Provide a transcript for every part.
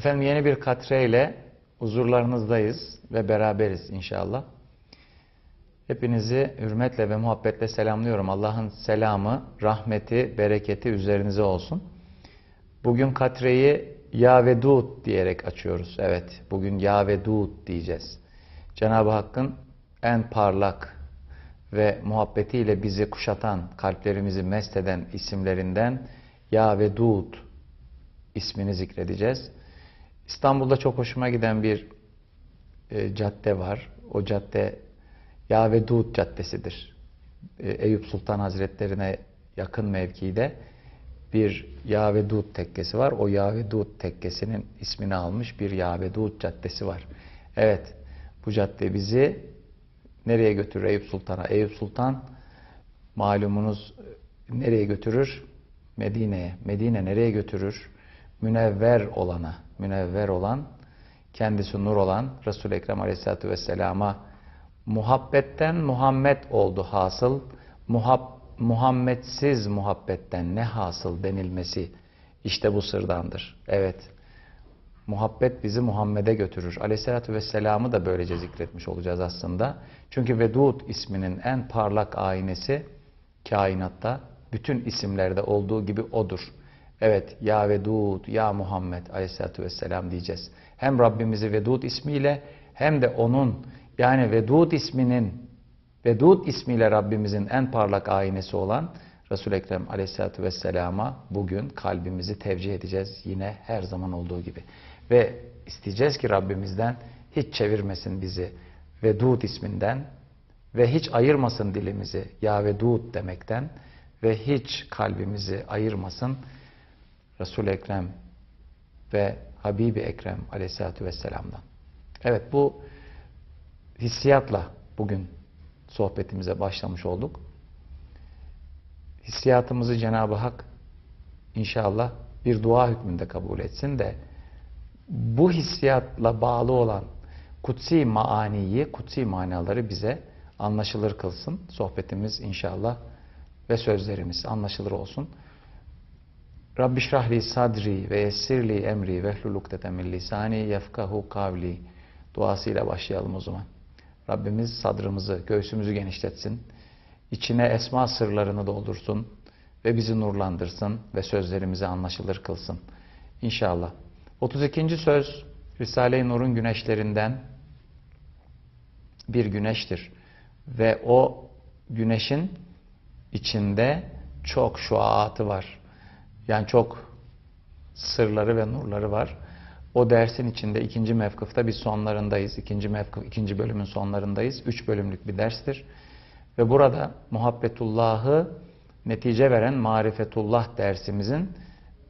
Efendim yeni bir katre ile huzurlarınızdayız ve beraberiz inşallah. Hepinizi hürmetle ve muhabbetle selamlıyorum. Allah'ın selamı, rahmeti, bereketi üzerinize olsun. Bugün katreyi Ya Vedud diyerek açıyoruz. Evet, bugün Ya Vedud diyeceğiz. Cenab-ı Hakk'ın en parlak ve muhabbetiyle bizi kuşatan, kalplerimizi mest eden isimlerinden Ya Vedud ismini zikredeceğiz. İstanbul'da çok hoşuma giden bir e, cadde var. O cadde Ya Vedud Caddesi'dir. E, Eyüp Sultan Hazretlerine yakın mevkide bir Ya Vedud tekkesi var. O Ya Vedud tekkesinin ismini almış bir Ya Vedud Caddesi var. Evet, bu cadde bizi nereye götürür Eyüp Sultan'a? Eyüp Sultan malumunuz nereye götürür? Medine'ye. Medine nereye götürür? Münevver olana, münevver olan, kendisi nur olan Resul-i Ekrem Aleyhisselatü Vesselam'a muhabbetten Muhammed oldu hasıl. Muhab Muhammedsiz muhabbetten ne hasıl denilmesi işte bu sırdandır. Evet, muhabbet bizi Muhammed'e götürür. Aleyhisselatü Vesselam'ı da böylece zikretmiş olacağız aslında. Çünkü Vedud isminin en parlak aynesi kainatta bütün isimlerde olduğu gibi odur. Evet, Ya Vedud, Ya Muhammed Aleyhisselatü Vesselam diyeceğiz. Hem Rabbimizi Vedud ismiyle hem de onun yani Vedud isminin Vedud ismiyle Rabbimizin en parlak aynesi olan Resul-i Ekrem Aleyhisselatü Vesselam'a bugün kalbimizi tevcih edeceğiz yine her zaman olduğu gibi. Ve isteyeceğiz ki Rabbimizden hiç çevirmesin bizi Vedud isminden ve hiç ayırmasın dilimizi Ya Vedud demekten ve hiç kalbimizi ayırmasın Resul-i Ekrem ve Habibi Ekrem Aleyhisselatü Vesselam'dan. Evet bu hissiyatla bugün sohbetimize başlamış olduk. Hissiyatımızı Cenab-ı Hak inşallah bir dua hükmünde kabul etsin de bu hissiyatla bağlı olan kutsi maaniyi, kutsi manaları bize anlaşılır kılsın. Sohbetimiz inşallah ve sözlerimiz anlaşılır olsun. Rabbi şrahli sadri ve yessirli emri ve hlulukdete min lisani yefkahu kavli duasıyla başlayalım o zaman. Rabbimiz sadrımızı, göğsümüzü genişletsin. içine esma sırlarını doldursun ve bizi nurlandırsın ve sözlerimizi anlaşılır kılsın. İnşallah. 32. söz Risale-i Nur'un güneşlerinden bir güneştir. Ve o güneşin içinde çok şuaatı var. Yani çok sırları ve nurları var. O dersin içinde ikinci mevkıfta biz sonlarındayız. İkinci mevkıf, ikinci bölümün sonlarındayız. Üç bölümlük bir derstir. Ve burada muhabbetullahı netice veren marifetullah dersimizin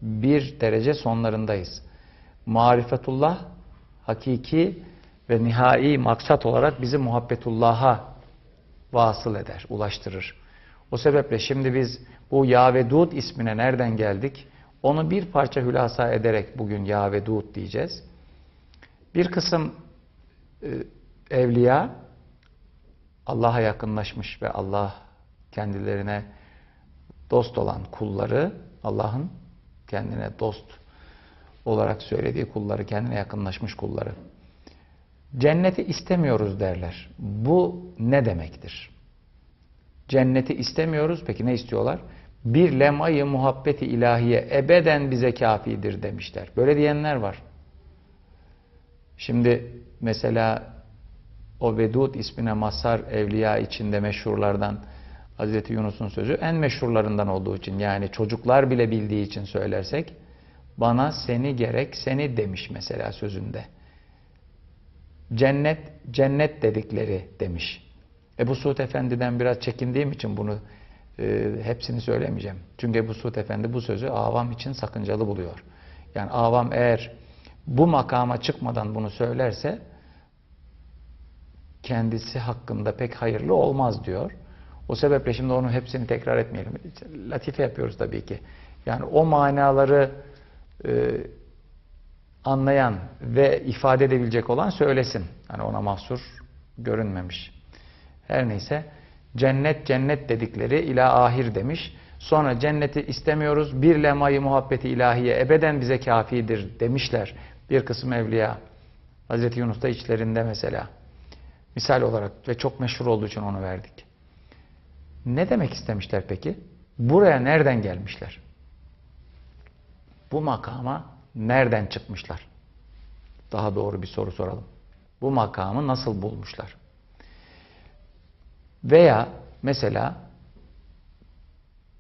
bir derece sonlarındayız. Marifetullah hakiki ve nihai maksat olarak bizi muhabbetullah'a vasıl eder, ulaştırır. O sebeple şimdi biz bu Ya Vedud ismine nereden geldik? Onu bir parça hülasa ederek bugün Ya Vedud diyeceğiz. Bir kısım e, evliya Allah'a yakınlaşmış ve Allah kendilerine dost olan kulları, Allah'ın kendine dost olarak söylediği kulları, kendine yakınlaşmış kulları. Cenneti istemiyoruz derler. Bu ne demektir? Cenneti istemiyoruz. Peki ne istiyorlar? Bir lemayı muhabbeti ilahiye ebeden bize kafidir demişler. Böyle diyenler var. Şimdi mesela o Vedud ismine Masar Evliya içinde meşhurlardan Hazreti Yunus'un sözü en meşhurlarından olduğu için yani çocuklar bile bildiği için söylersek bana seni gerek seni demiş mesela sözünde. Cennet cennet dedikleri demiş. Ebu Suud Efendi'den biraz çekindiğim için bunu e, hepsini söylemeyeceğim. Çünkü Ebu Suud Efendi bu sözü avam için sakıncalı buluyor. Yani avam eğer bu makama çıkmadan bunu söylerse kendisi hakkında pek hayırlı olmaz diyor. O sebeple şimdi onu hepsini tekrar etmeyelim. Latife yapıyoruz tabii ki. Yani o manaları e, anlayan ve ifade edebilecek olan söylesin. Hani ona mahsur görünmemiş. Her neyse cennet cennet dedikleri ila ahir demiş. Sonra cenneti istemiyoruz bir lemayı muhabbeti ilahiye ebeden bize kafidir demişler. Bir kısım evliya. Hazreti Yunus da içlerinde mesela. Misal olarak ve çok meşhur olduğu için onu verdik. Ne demek istemişler peki? Buraya nereden gelmişler? Bu makama nereden çıkmışlar? Daha doğru bir soru soralım. Bu makamı nasıl bulmuşlar? Veya mesela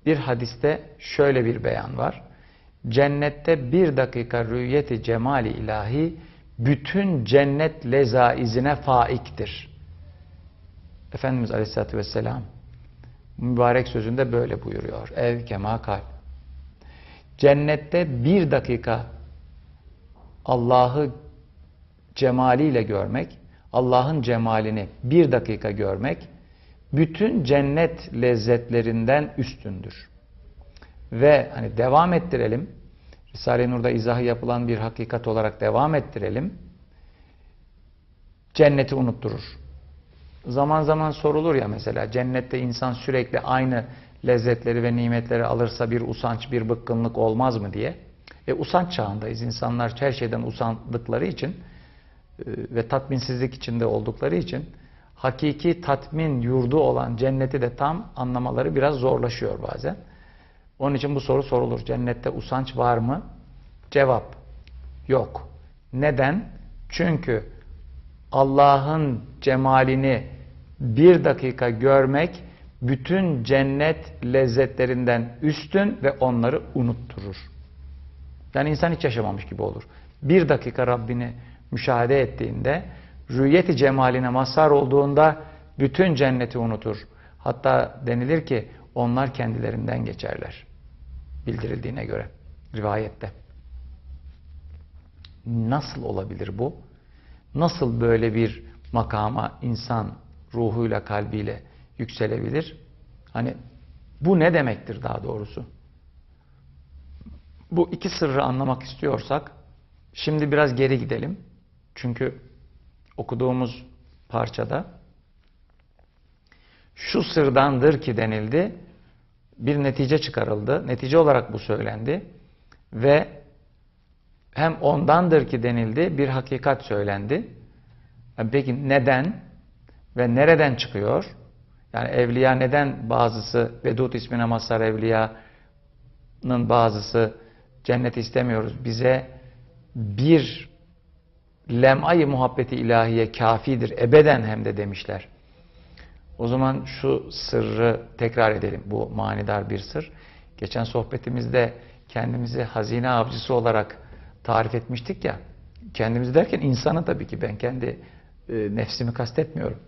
bir hadiste şöyle bir beyan var. Cennette bir dakika rüyeti cemali ilahi bütün cennet lezaizine faiktir. Efendimiz Aleyhisselatü Vesselam mübarek sözünde böyle buyuruyor. Ev kema kal. Cennette bir dakika Allah'ı cemaliyle görmek, Allah'ın cemalini bir dakika görmek, bütün cennet lezzetlerinden üstündür. Ve hani devam ettirelim, Risale-i Nur'da izahı yapılan bir hakikat olarak devam ettirelim, cenneti unutturur. Zaman zaman sorulur ya mesela cennette insan sürekli aynı lezzetleri ve nimetleri alırsa bir usanç, bir bıkkınlık olmaz mı diye. E, usanç çağındayız. İnsanlar her şeyden usandıkları için e, ve tatminsizlik içinde oldukları için hakiki tatmin yurdu olan cenneti de tam anlamaları biraz zorlaşıyor bazen. Onun için bu soru sorulur. Cennette usanç var mı? Cevap yok. Neden? Çünkü Allah'ın cemalini bir dakika görmek bütün cennet lezzetlerinden üstün ve onları unutturur. Yani insan hiç yaşamamış gibi olur. Bir dakika Rabbini müşahede ettiğinde, rüyeti cemaline mazhar olduğunda bütün cenneti unutur. Hatta denilir ki onlar kendilerinden geçerler. Bildirildiğine göre rivayette. Nasıl olabilir bu? Nasıl böyle bir makama insan ruhuyla, kalbiyle yükselebilir? Hani bu ne demektir daha doğrusu? Bu iki sırrı anlamak istiyorsak şimdi biraz geri gidelim. Çünkü okuduğumuz parçada şu sırdandır ki denildi. Bir netice çıkarıldı. Netice olarak bu söylendi. Ve hem ondandır ki denildi. Bir hakikat söylendi. Peki neden ve nereden çıkıyor? Yani evliya neden bazısı Vedud ismine mazhar evliyanın bazısı cennet istemiyoruz. Bize bir lem'ayı muhabbeti ilahiye kafidir. Ebeden hem de demişler. O zaman şu sırrı tekrar edelim. Bu manidar bir sır. Geçen sohbetimizde kendimizi hazine avcısı olarak tarif etmiştik ya. Kendimizi derken insanı tabii ki ben kendi e, nefsimi kastetmiyorum.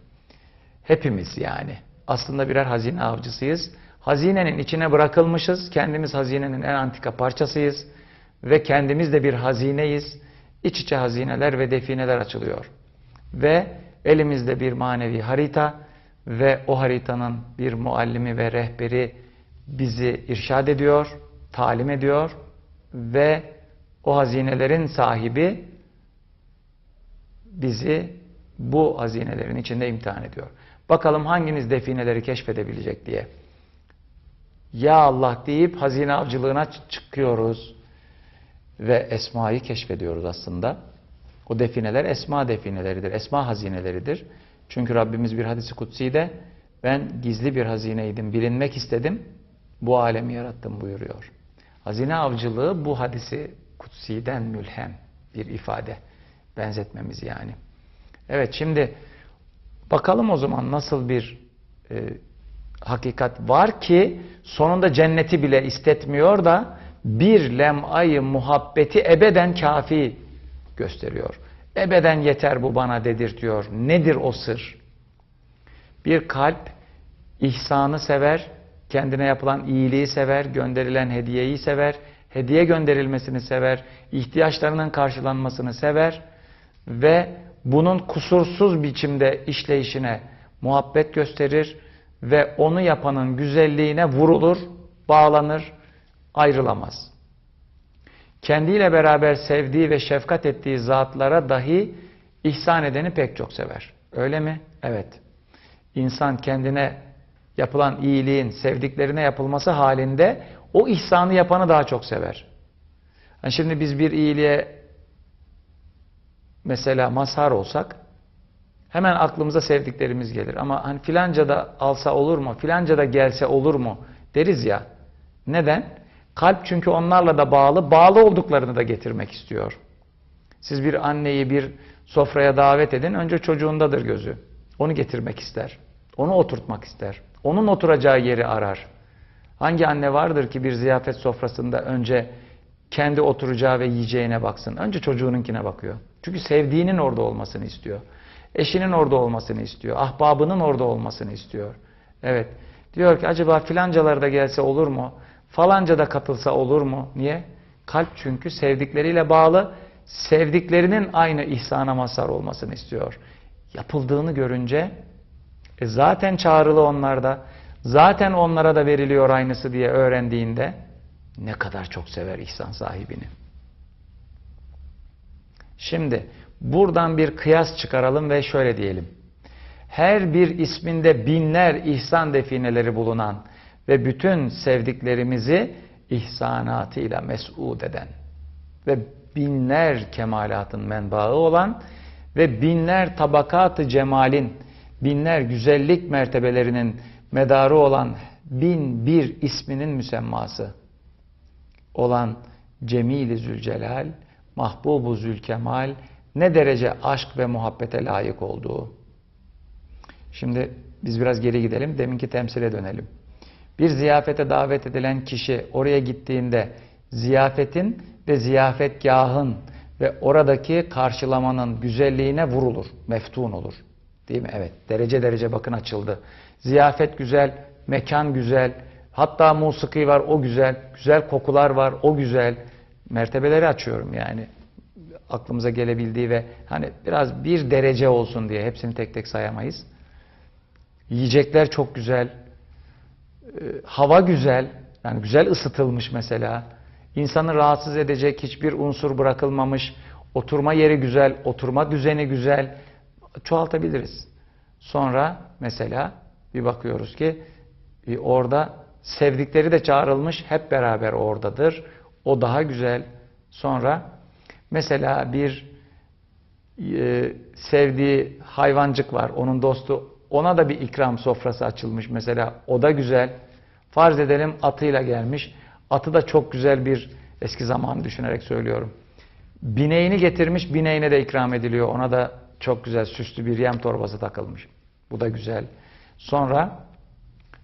Hepimiz yani. Aslında birer hazine avcısıyız. Hazinenin içine bırakılmışız. Kendimiz hazinenin en antika parçasıyız. Ve kendimiz de bir hazineyiz. İç içe hazineler ve defineler açılıyor. Ve elimizde bir manevi harita ve o haritanın bir muallimi ve rehberi bizi irşad ediyor, talim ediyor ve o hazinelerin sahibi bizi bu hazinelerin içinde imtihan ediyor. Bakalım hanginiz defineleri keşfedebilecek diye. Ya Allah deyip hazine avcılığına çıkıyoruz ve esmayı keşfediyoruz aslında. O defineler esma defineleridir, esma hazineleridir. Çünkü Rabbimiz bir hadisi kutsi de ben gizli bir hazineydim, bilinmek istedim, bu alemi yarattım buyuruyor. Hazine avcılığı bu hadisi kutsiden mülhem bir ifade. Benzetmemiz yani. Evet şimdi bakalım o zaman nasıl bir e, hakikat var ki sonunda cenneti bile istetmiyor da bir lem'ayı muhabbeti ebeden kafi gösteriyor. Ebeden yeter bu bana dedirtiyor. Nedir o sır? Bir kalp ihsanı sever, kendine yapılan iyiliği sever, gönderilen hediyeyi sever, hediye gönderilmesini sever, ihtiyaçlarının karşılanmasını sever ve bunun kusursuz biçimde işleyişine muhabbet gösterir ve onu yapanın güzelliğine vurulur, bağlanır, ayrılamaz. Kendiyle beraber sevdiği ve şefkat ettiği zatlara dahi ihsan edeni pek çok sever. Öyle mi? Evet. İnsan kendine yapılan iyiliğin sevdiklerine yapılması halinde o ihsanı yapanı daha çok sever. Yani şimdi biz bir iyiliğe mesela mazhar olsak hemen aklımıza sevdiklerimiz gelir. Ama hani filanca da alsa olur mu? Filanca da gelse olur mu? Deriz ya. Neden? Kalp çünkü onlarla da bağlı, bağlı olduklarını da getirmek istiyor. Siz bir anneyi bir sofraya davet edin, önce çocuğundadır gözü. Onu getirmek ister. Onu oturtmak ister. Onun oturacağı yeri arar. Hangi anne vardır ki bir ziyafet sofrasında önce kendi oturacağı ve yiyeceğine baksın. Önce çocuğununkine bakıyor. Çünkü sevdiğinin orada olmasını istiyor. Eşinin orada olmasını istiyor. Ahbabının orada olmasını istiyor. Evet. Diyor ki acaba filancalar da gelse olur mu? Falanca da katılsa olur mu? Niye? Kalp çünkü sevdikleriyle bağlı. Sevdiklerinin aynı ihsana mazhar olmasını istiyor. Yapıldığını görünce e zaten çağrılı onlarda. Zaten onlara da veriliyor aynısı diye öğrendiğinde ne kadar çok sever ihsan sahibini. Şimdi buradan bir kıyas çıkaralım ve şöyle diyelim. Her bir isminde binler ihsan defineleri bulunan ve bütün sevdiklerimizi ihsanatıyla mes'ud eden ve binler kemalatın menbaı olan ve binler tabakatı cemalin, binler güzellik mertebelerinin medarı olan bin bir isminin müsemması olan Cemil-i Zülcelal, Mahbub-u Zülkemal ne derece aşk ve muhabbete layık olduğu. Şimdi biz biraz geri gidelim, deminki temsile dönelim. Bir ziyafete davet edilen kişi oraya gittiğinde ziyafetin ve ziyafetgahın ve oradaki karşılamanın güzelliğine vurulur, meftun olur. Değil mi? Evet. Derece derece bakın açıldı. Ziyafet güzel, mekan güzel, hatta musiki var o güzel, güzel kokular var o güzel. Mertebeleri açıyorum yani. Aklımıza gelebildiği ve hani biraz bir derece olsun diye hepsini tek tek sayamayız. Yiyecekler çok güzel. Hava güzel. Yani güzel ısıtılmış mesela. İnsanı rahatsız edecek hiçbir unsur bırakılmamış. Oturma yeri güzel, oturma düzeni güzel. Çoğaltabiliriz. Sonra mesela bir bakıyoruz ki orada sevdikleri de çağrılmış, hep beraber oradadır. O daha güzel. Sonra mesela bir e, sevdiği hayvancık var, onun dostu. Ona da bir ikram sofrası açılmış mesela. O da güzel. Farz edelim atıyla gelmiş. Atı da çok güzel bir eski zamanı düşünerek söylüyorum. Bineğini getirmiş, bineğine de ikram ediliyor. Ona da çok güzel süslü bir yem torbası takılmış. Bu da güzel. Sonra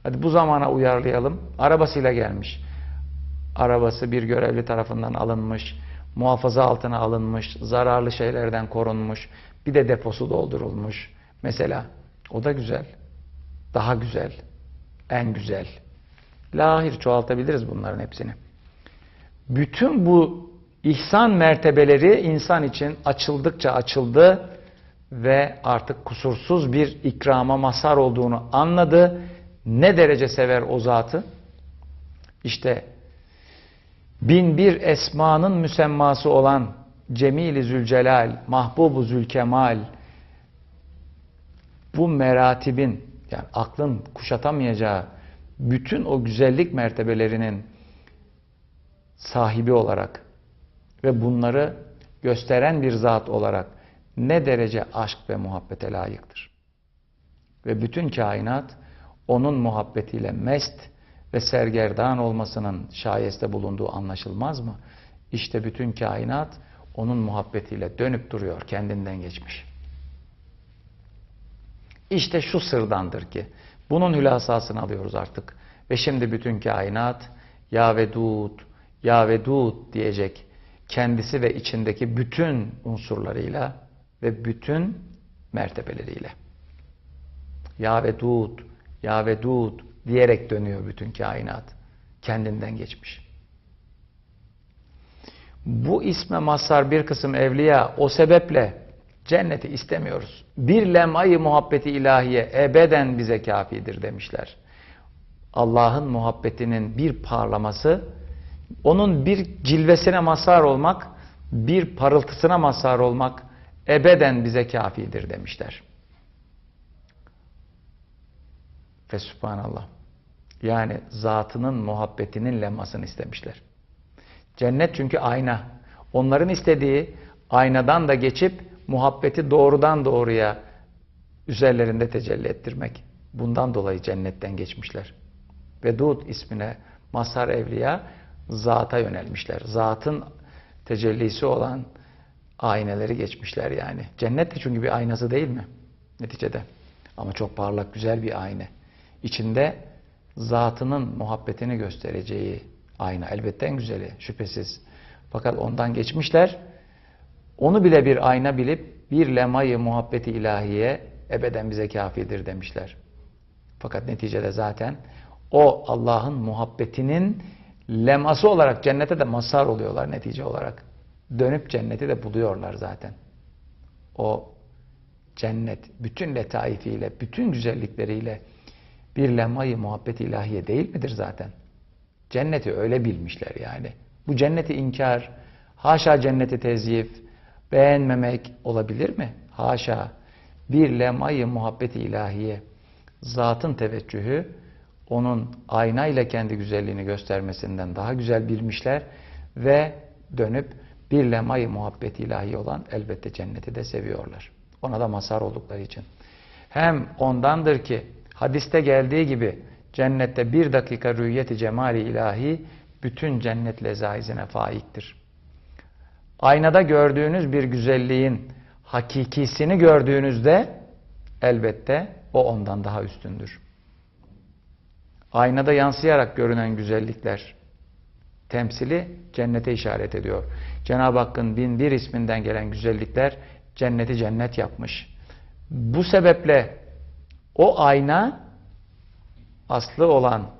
hadi bu zamana uyarlayalım. Arabasıyla gelmiş. Arabası bir görevli tarafından alınmış. Muhafaza altına alınmış. Zararlı şeylerden korunmuş. Bir de deposu doldurulmuş. Mesela o da güzel. Daha güzel. En güzel. Lahir çoğaltabiliriz bunların hepsini. Bütün bu ihsan mertebeleri insan için açıldıkça açıldı ve artık kusursuz bir ikrama mazhar olduğunu anladı. Ne derece sever o zatı? İşte bin bir esmanın müsemması olan Cemil-i Zülcelal, Mahbub-u Zülkemal bu meratibin yani aklın kuşatamayacağı bütün o güzellik mertebelerinin sahibi olarak ve bunları gösteren bir zat olarak ne derece aşk ve muhabbete layıktır. Ve bütün kainat onun muhabbetiyle mest ve sergerdan olmasının şayeste bulunduğu anlaşılmaz mı? İşte bütün kainat onun muhabbetiyle dönüp duruyor, kendinden geçmiş. İşte şu sırdandır ki, bunun hülasasını alıyoruz artık. Ve şimdi bütün kainat, Ya Vedud, Ya Vedud diyecek kendisi ve içindeki bütün unsurlarıyla ve bütün mertebeleriyle. Ya Vedud, Ya Vedud diyerek dönüyor bütün kainat. Kendinden geçmiş. Bu isme mazhar bir kısım evliya o sebeple cenneti istemiyoruz. Bir lemayı muhabbeti ilahiye ebeden bize kafidir demişler. Allah'ın muhabbetinin bir parlaması, onun bir cilvesine mazhar olmak, bir parıltısına mazhar olmak ebeden bize kafidir demişler. Ve subhanallah. Yani zatının muhabbetinin lemasını istemişler. Cennet çünkü ayna. Onların istediği aynadan da geçip muhabbeti doğrudan doğruya üzerlerinde tecelli ettirmek. Bundan dolayı cennetten geçmişler. Vedud ismine mazhar evliya zata yönelmişler. Zatın tecellisi olan ayneleri geçmişler yani. Cennet de çünkü bir aynası değil mi? Neticede. Ama çok parlak, güzel bir ayna. İçinde zatının muhabbetini göstereceği ayna. Elbette en güzeli, şüphesiz. Fakat ondan geçmişler. Onu bile bir ayna bilip bir lemayı muhabbeti ilahiye ebeden bize kafidir demişler. Fakat neticede zaten o Allah'ın muhabbetinin leması olarak cennete de mazhar oluyorlar netice olarak. Dönüp cenneti de buluyorlar zaten. O cennet bütün letaifiyle, bütün güzellikleriyle bir lemayı muhabbet ilahiye değil midir zaten? Cenneti öyle bilmişler yani. Bu cenneti inkar, haşa cenneti tezyif, beğenmemek olabilir mi? Haşa. Bir lemayı muhabbeti ilahiye, zatın teveccühü, onun aynayla kendi güzelliğini göstermesinden daha güzel bilmişler ve dönüp bir lemayı muhabbeti ilahi olan elbette cenneti de seviyorlar. Ona da mazhar oldukları için. Hem ondandır ki hadiste geldiği gibi cennette bir dakika rüyeti cemali ilahi bütün cennet lezaizine faiktir. Aynada gördüğünüz bir güzelliğin hakikisini gördüğünüzde elbette o ondan daha üstündür. Aynada yansıyarak görünen güzellikler temsili cennete işaret ediyor. Cenab-ı Hakk'ın bin bir isminden gelen güzellikler cenneti cennet yapmış. Bu sebeple o ayna aslı olan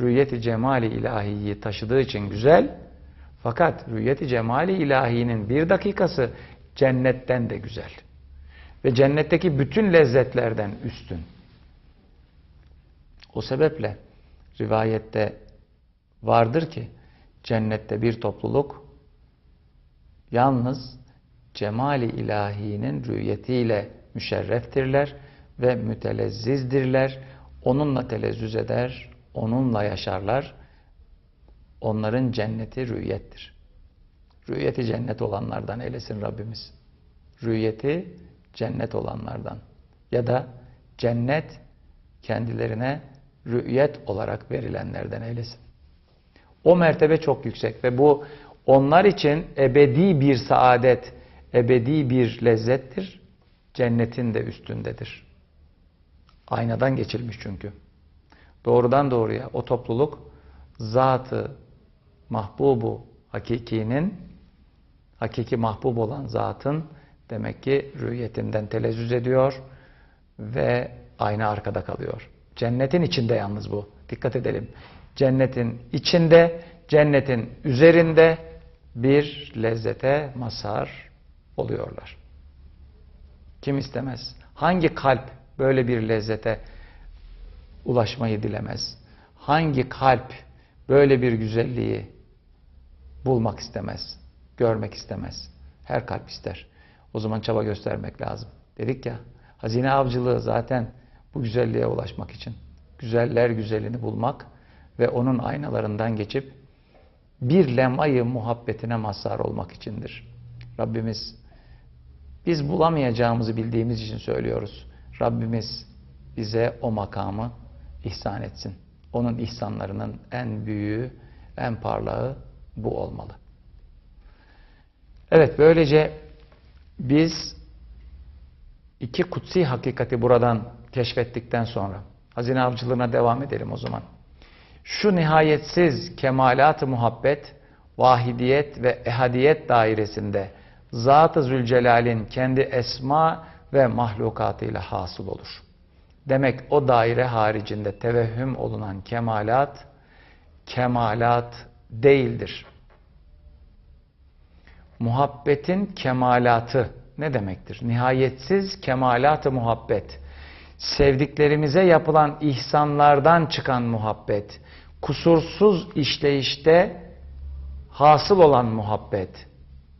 rüyeti cemali ilahiyi taşıdığı için güzel fakat rüyeti cemali ilahinin bir dakikası cennetten de güzel. Ve cennetteki bütün lezzetlerden üstün. O sebeple rivayette vardır ki cennette bir topluluk yalnız cemali ilahinin rüyetiyle müşerreftirler ve mütelezzizdirler. Onunla telezzüz eder, onunla yaşarlar. Onların cenneti rüyettir. Rüyeti cennet olanlardan eylesin Rabbimiz. Rüyeti cennet olanlardan. Ya da cennet kendilerine rüyet olarak verilenlerden eylesin. O mertebe çok yüksek ve bu onlar için ebedi bir saadet, ebedi bir lezzettir. Cennetin de üstündedir. Aynadan geçilmiş çünkü. Doğrudan doğruya o topluluk zatı mahbubu hakikinin hakiki mahbub olan zatın demek ki rüyetinden telezzüz ediyor ve ayna arkada kalıyor. Cennetin içinde yalnız bu. Dikkat edelim. Cennetin içinde, cennetin üzerinde bir lezzete mazhar oluyorlar. Kim istemez? Hangi kalp böyle bir lezzete ulaşmayı dilemez? Hangi kalp böyle bir güzelliği bulmak istemez? Görmek istemez? Her kalp ister. O zaman çaba göstermek lazım. Dedik ya, hazine avcılığı zaten bu güzelliğe ulaşmak için. Güzeller güzelini bulmak ve onun aynalarından geçip bir lemayı muhabbetine mazhar olmak içindir. Rabbimiz biz bulamayacağımızı bildiğimiz için söylüyoruz. Rabbimiz bize o makamı ihsan etsin. Onun ihsanlarının en büyüğü, en parlağı bu olmalı. Evet böylece biz iki kutsi hakikati buradan keşfettikten sonra hazine avcılığına devam edelim o zaman. Şu nihayetsiz kemalat-ı muhabbet, vahidiyet ve ehadiyet dairesinde Zat-ı Zülcelal'in kendi esma ve mahlukatıyla hasıl olur. Demek o daire haricinde tevehhüm olunan kemalat, kemalat değildir. Muhabbetin kemalatı ne demektir? Nihayetsiz kemalat-ı muhabbet. Sevdiklerimize yapılan ihsanlardan çıkan muhabbet. Kusursuz işleyişte hasıl olan muhabbet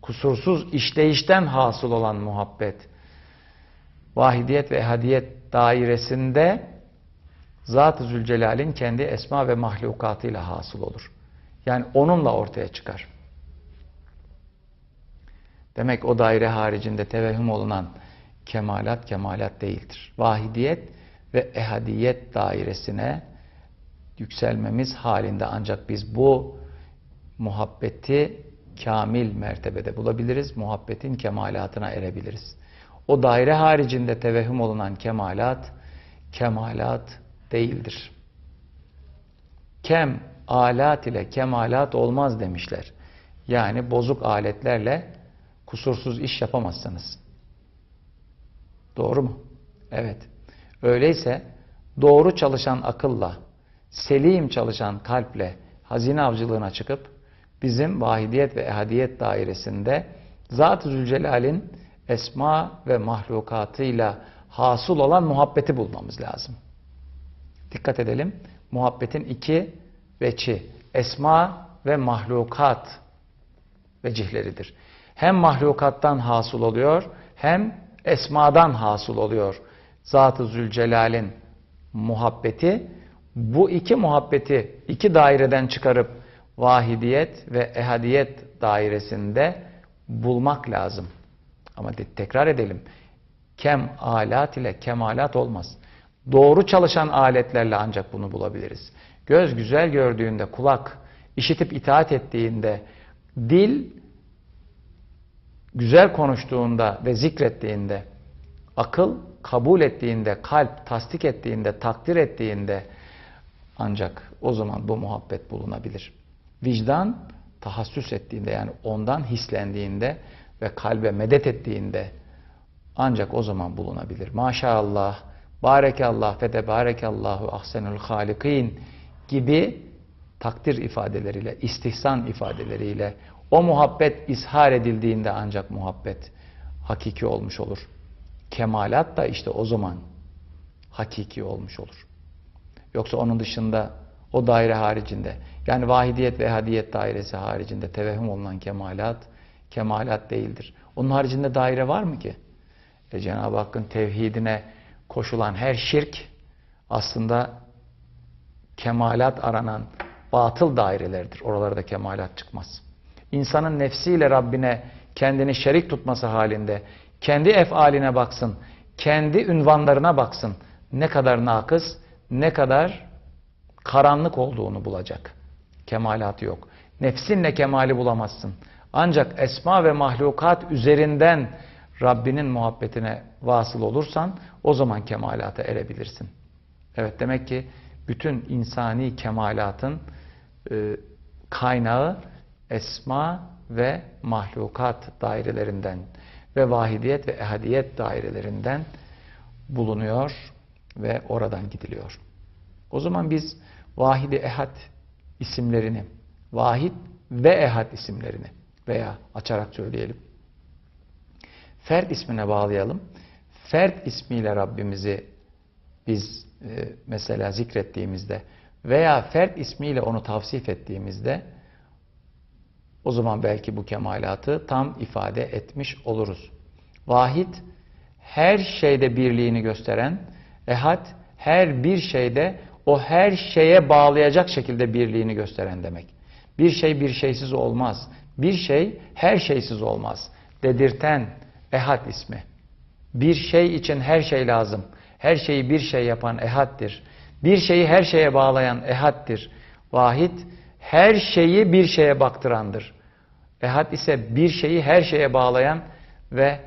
kusursuz işleyişten hasıl olan muhabbet, vahidiyet ve ehadiyet dairesinde Zat-ı Zülcelal'in kendi esma ve mahlukatıyla hasıl olur. Yani onunla ortaya çıkar. Demek o daire haricinde tevehüm olunan kemalat kemalat değildir. Vahidiyet ve ehadiyet dairesine yükselmemiz halinde ancak biz bu muhabbeti kamil mertebede bulabiliriz. Muhabbetin kemalatına erebiliriz. O daire haricinde tevehüm olunan kemalat, kemalat değildir. Kem alat ile kemalat olmaz demişler. Yani bozuk aletlerle kusursuz iş yapamazsınız. Doğru mu? Evet. Öyleyse doğru çalışan akılla, selim çalışan kalple hazine avcılığına çıkıp bizim vahidiyet ve ehadiyet dairesinde Zat-ı Zülcelal'in esma ve mahlukatıyla hasıl olan muhabbeti bulmamız lazım. Dikkat edelim. Muhabbetin iki veçi. Esma ve mahlukat vecihleridir. Hem mahlukattan hasıl oluyor hem esmadan hasıl oluyor. Zat-ı Zülcelal'in muhabbeti bu iki muhabbeti iki daireden çıkarıp vahidiyet ve ehadiyet dairesinde bulmak lazım. Ama tekrar edelim. Kem alat ile kemalat olmaz. Doğru çalışan aletlerle ancak bunu bulabiliriz. Göz güzel gördüğünde, kulak işitip itaat ettiğinde, dil güzel konuştuğunda ve zikrettiğinde, akıl kabul ettiğinde, kalp tasdik ettiğinde, takdir ettiğinde ancak o zaman bu muhabbet bulunabilir. Vicdan tahassüs ettiğinde yani ondan hislendiğinde ve kalbe medet ettiğinde ancak o zaman bulunabilir. Maşallah, barekallah fe tebarekallahu ahsenul halikin gibi takdir ifadeleriyle, istihsan ifadeleriyle o muhabbet ishar edildiğinde ancak muhabbet hakiki olmuş olur. Kemalat da işte o zaman hakiki olmuş olur. Yoksa onun dışında o daire haricinde yani vahidiyet ve hadiyet dairesi haricinde tevehüm olunan kemalat kemalat değildir. Onun haricinde daire var mı ki? E Cenab-ı Hakk'ın tevhidine koşulan her şirk aslında kemalat aranan batıl dairelerdir. Oralarda kemalat çıkmaz. İnsanın nefsiyle Rabbine kendini şerik tutması halinde kendi efaline baksın, kendi ünvanlarına baksın. Ne kadar nakız, ne kadar karanlık olduğunu bulacak. Kemalatı yok. Nefsinle kemali bulamazsın. Ancak esma ve mahlukat üzerinden Rabbinin muhabbetine vasıl olursan o zaman kemalata erebilirsin. Evet demek ki bütün insani kemalatın e, kaynağı esma ve mahlukat dairelerinden ve vahidiyet ve ehadiyet dairelerinden bulunuyor ve oradan gidiliyor. O zaman biz vahidi ehad isimlerini, vahid ve ehad isimlerini veya açarak söyleyelim. Fert ismine bağlayalım. Fert ismiyle Rabbimizi biz mesela zikrettiğimizde veya Fert ismiyle onu tavsif ettiğimizde o zaman belki bu kemalatı tam ifade etmiş oluruz. Vahid her şeyde birliğini gösteren, ehad her bir şeyde o her şeye bağlayacak şekilde birliğini gösteren demek. Bir şey bir şeysiz olmaz. Bir şey her şeysiz olmaz. Dedirten ehad ismi. Bir şey için her şey lazım. Her şeyi bir şey yapan ehaddir. Bir şeyi her şeye bağlayan ehaddir. Vahid her şeyi bir şeye baktırandır. Ehad ise bir şeyi her şeye bağlayan ve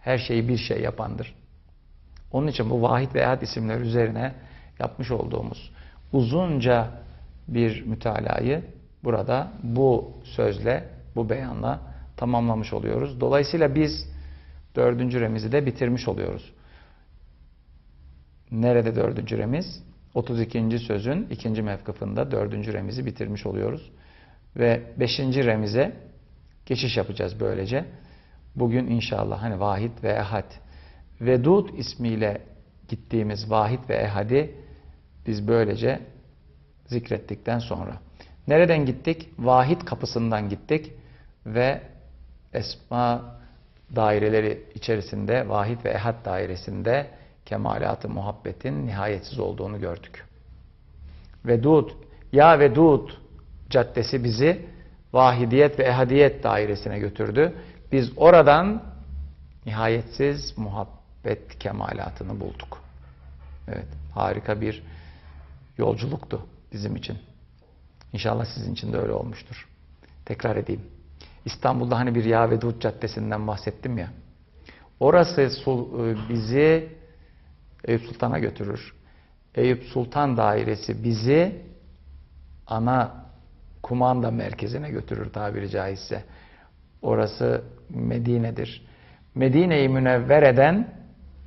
her şeyi bir şey yapandır. Onun için bu vahid ve ehad isimler üzerine yapmış olduğumuz uzunca bir mütalayı burada bu sözle, bu beyanla tamamlamış oluyoruz. Dolayısıyla biz dördüncü remizi de bitirmiş oluyoruz. Nerede dördüncü remiz? 32. sözün ikinci mevkıfında dördüncü remizi bitirmiş oluyoruz. Ve beşinci remize geçiş yapacağız böylece. Bugün inşallah hani vahid ve ehad. Vedud ismiyle gittiğimiz vahid ve ehadi biz böylece zikrettikten sonra. Nereden gittik? Vahid kapısından gittik ve esma daireleri içerisinde, vahid ve ehad dairesinde kemalat-ı muhabbetin nihayetsiz olduğunu gördük. Vedud, ya Vedud caddesi bizi vahidiyet ve ehadiyet dairesine götürdü. Biz oradan nihayetsiz muhabbet kemalatını bulduk. Evet, harika bir yolculuktu bizim için. İnşallah sizin için de öyle olmuştur. Tekrar edeyim. İstanbul'da hani bir Yavedut Caddesi'nden bahsettim ya. Orası e, bizi Eyüp Sultan'a götürür. Eyüp Sultan dairesi bizi ana kumanda merkezine götürür tabiri caizse. Orası Medine'dir. Medine-i Münevvere'den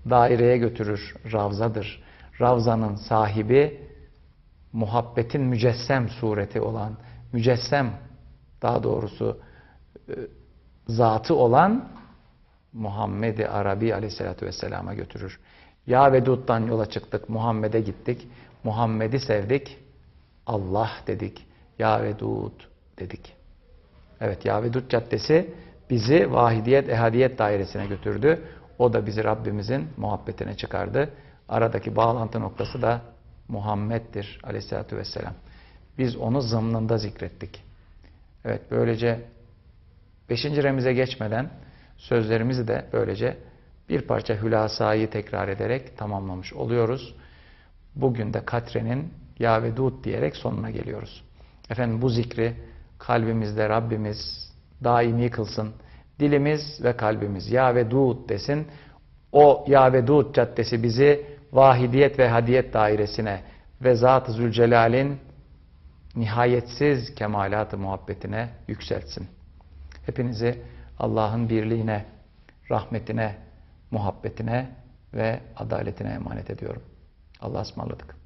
daireye götürür. Ravzadır. Ravzanın sahibi muhabbetin mücessem sureti olan, mücessem daha doğrusu e, zatı olan Muhammed-i Arabi aleyhissalatü vesselama götürür. Ya yola çıktık, Muhammed'e gittik. Muhammed'i sevdik, Allah dedik. Ya dedik. Evet, Ya Caddesi bizi vahidiyet, ehadiyet dairesine götürdü. O da bizi Rabbimizin muhabbetine çıkardı. Aradaki bağlantı noktası da Muhammed'dir aleyhissalatü vesselam. Biz onu zımnında zikrettik. Evet, böylece beşinci remize geçmeden sözlerimizi de böylece bir parça hülasayı tekrar ederek tamamlamış oluyoruz. Bugün de Katre'nin Ya Vedud diyerek sonuna geliyoruz. Efendim bu zikri kalbimizde Rabbimiz daimi kılsın. Dilimiz ve kalbimiz Ya Vedud desin. O Ya Vedud caddesi bizi vahidiyet ve hadiyet dairesine ve Zat-ı Zülcelal'in nihayetsiz kemalat-ı muhabbetine yükseltsin. Hepinizi Allah'ın birliğine, rahmetine, muhabbetine ve adaletine emanet ediyorum. Allah'a ısmarladık.